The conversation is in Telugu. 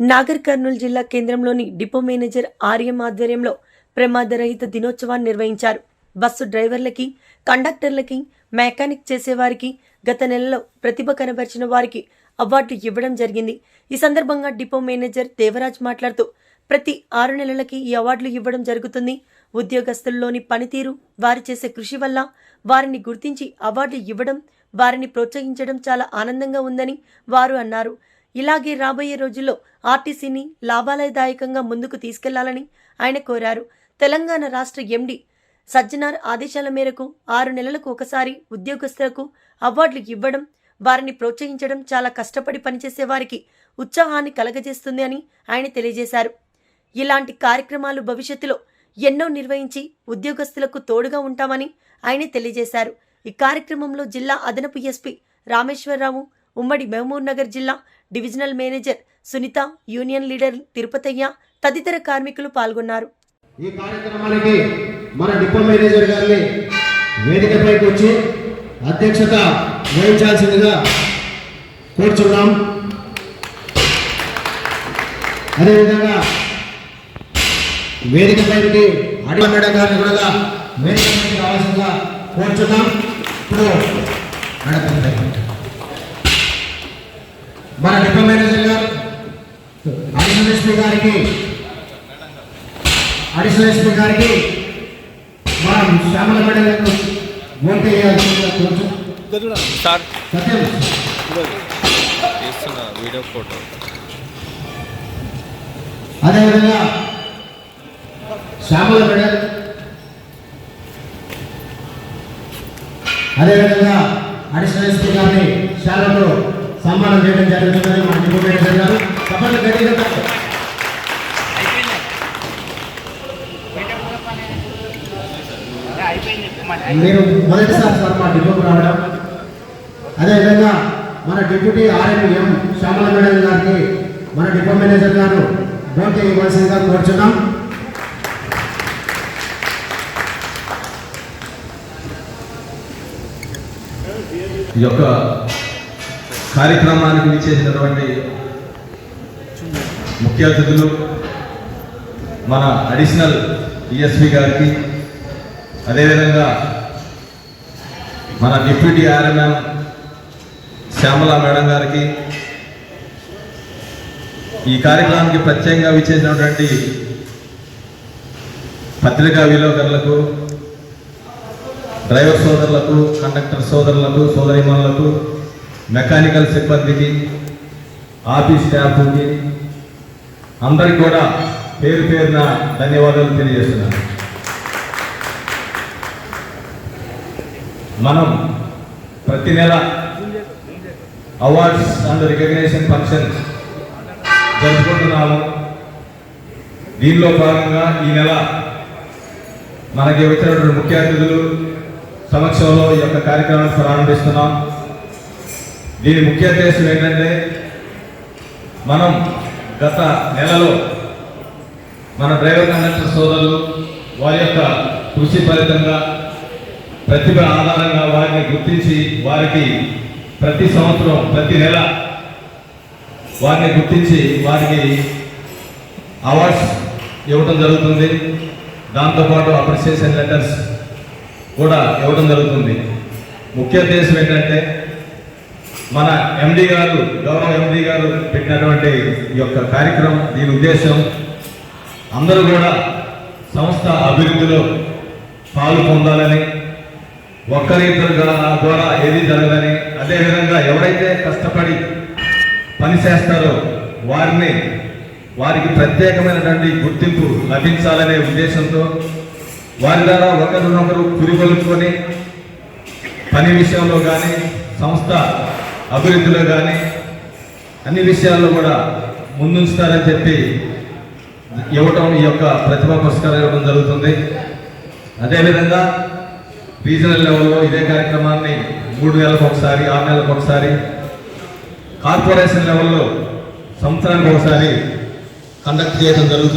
నాగర్ కర్నూలు జిల్లా కేంద్రంలోని డిపో మేనేజర్ ఆర్యం ఆధ్వర్యంలో ప్రమాదరహిత దినోత్సవాన్ని నిర్వహించారు. బస్సు డ్రైవర్లకి కండక్టర్లకి మెకానిక్ చేసేవారికి గత నెలలో ప్రతిభ కనబరిచిన వారికి అవార్డు ఇవ్వడం జరిగింది. ఈ సందర్భంగా డిపో మేనేజర్ దేవరాజ్ మాట్లాడుతూ ప్రతి ఆరు నెలలకి ఈ అవార్డులు ఇవ్వడం జరుగుతుంది. ఉద్యోగస్తుల్లోని పనితీరు వారు చేసే కృషి వల్ల వారిని గుర్తించి అవార్డులు ఇవ్వడం వారిని ప్రోత్సహించడం చాలా ఆనందంగా ఉందని వారు అన్నారు. ఇలాగే రాబోయే రోజుల్లో ఆర్టీసీని లాభాలదాయకంగా ముందుకు తీసుకెళ్ళాలని ఆయన కోరారు. తెలంగాణ రాష్ట్ర ఎండి సజ్జనార్ ఆదేశాల మేరకు ఆరు నెలలకు ఒకసారి ఉద్యోగస్తులకు అవార్డులు ఇవ్వడం వారిని ప్రోత్సహించడం చాలా కష్టపడి పనిచేసే వారికి ఉత్సాహాన్ని కలగజేస్తుంది అని ఆయన తెలియజేశారు. ఇలాంటి కార్యక్రమాలు భవిష్యత్తులో ఎన్నో నిర్వహించి ఉద్యోగస్తులకు తోడుగా ఉంటామని ఆయన తెలియజేశారు. ఈ కార్యక్రమంలో జిల్లా అదనపు ఎస్పీ రామేశ్వరరావు ఉమ్మడి మహబూబ్ నగర్ జిల్లా divisional manager Sunitha union leader Tirupatayya తదితర కార్మికులు పాల్గొన్నారు. ఈ కార్యక్రమానికి మన డిపో మేనేజర్ గారిని వేదికపైకి వచ్చి అధ్యక్షత వహించాల్సిందిగా కోరుచున్నాం. అదేవిధంగా వేదికపైకి అడిగ మేడం గారిని కూడా వేదికపైకి రావాల్సిందిగా కోరుచున్నాం. ఇప్పుడు మేడం మన డిపో మేనేజర్ గారు అడిషనల్ ఎస్పీ గారికి అడిషనల్ ఎస్పీ గారికి మనం శ్యామల మేడలకు ఓటు వేయాల్సిందిగా కోరుచు సార్. సత్యం. తీస్తున్న వీడియో ఫోటో. అదేవిధంగా శ్యామల మెడల్ అదేవిధంగా అడిషనల్ ఎస్పీ గారిని శాలలో సన్మానం చేయడం జరుగుతుందని మన డిపో మేనేజర్ గారు తప్పని గట్టిగా మీరు మొదటిసారి సార్ మా డిపోకు రావడం. అదేవిధంగా మన డిప్యూటీ ఆర్ఎంఎం శ్యామల మేడం గారికి మన డిపో మేనేజర్ గారు బోకే ఇవ్వాల్సిందిగా కోరుచున్నాం. ఈ యొక్క కార్యక్రమానికి విచ్చేసినటువంటి ముఖ్య అతిథులు మన అడిషనల్ ఈఎస్పి గారికి అదేవిధంగా మన డిప్యూటీ ఆర్ఎంఎం శ్యామల మేడం గారికి ఈ కార్యక్రమానికి ప్రత్యేకంగా విచ్చేసినటువంటి పత్రికా విలేకరులకు డ్రైవర్ సోదరులకు కండక్టర్ సోదరులకు సోదరిమణులకు మెకానికల్ సిబ్బందికి ఆఫీస్ స్టాఫ్కి అందరికి కూడా పేరు పేరున ధన్యవాదాలు తెలియజేస్తున్నాను. మనం ప్రతి నెల అవార్డ్స్ అండ్ రికగ్నేషన్ ఫంక్షన్ జరుపుకుంటున్నాము. దీనిలో భాగంగా ఈ నెల మనకి వచ్చినటువంటి ముఖ్య అతిథులు సమక్షంలో ఈ యొక్క కార్యక్రమాన్ని ప్రారంభిస్తున్నాం. దీని ముఖ్య ఉద్దేశం ఏంటంటే మనం గత నెలలో మన డ్రైవర్ కండక్టర్ సోదరులు వారి యొక్క కృషి ఫలితంగా ప్రతిభ ఆధారంగా వారిని గుర్తించి వారికి ప్రతి సంవత్సరం ప్రతి నెల వారిని గుర్తించి వారికి అవార్డ్స్ ఇవ్వడం జరుగుతుంది. దాంతోపాటు అప్రిసియేషన్ లెటర్స్ కూడా ఇవ్వడం జరుగుతుంది. ముఖ్య ఉద్దేశం ఏంటంటే మన ఎండి గారు గౌరవ ఎండి గారు పెట్టినటువంటి ఈ యొక్క కార్యక్రమం దీని ఉద్దేశం అందరూ కూడా సంస్థ అభివృద్ధిలో పాలు పొందాలని ఒక్కరిద్దరు ద్వారా ఏది జరగదని అదేవిధంగా ఎవరైతే కష్టపడి పని చేస్తారో వారిని వారికి ప్రత్యేకమైనటువంటి గుర్తింపు లభించాలనే ఉద్దేశంతో వారి ద్వారా ఒకరినొకరు కురిగొలుపుకొని పని విషయంలో కానీ సంస్థ అభివృద్ధిలో కానీ అన్ని విషయాల్లో కూడా ముందుంచుతారని చెప్పి ఇవ్వటం ఈ యొక్క ప్రతిభా పురస్కారం ఇవ్వడం జరుగుతుంది. అదేవిధంగా రీజనల్ లెవెల్లో ఇదే కార్యక్రమాన్ని మూడు నెలలకు ఒకసారి ఆరు నెలలకు ఒకసారి కార్పొరేషన్ లెవెల్లో సంవత్సరానికి ఒకసారి కండక్ట్ చేయడం జరుగుతుంది.